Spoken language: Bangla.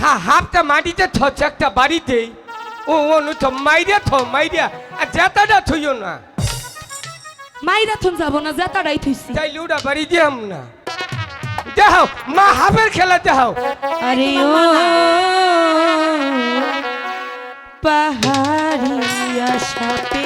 হা হাফটা মাটিতে থচ একটা বাড়িতে। ও অনু তো মাইরিয়া থ মাইরিয়া আর জাতাটা থইও না। মাইরা থন যাব না জেতাটাই থইছি। তাই লুডা বাড়ি দিয়াম না। দেখাও মা হাফের খেলা দেখাও। আরে ও পাহাড়ি আশাতে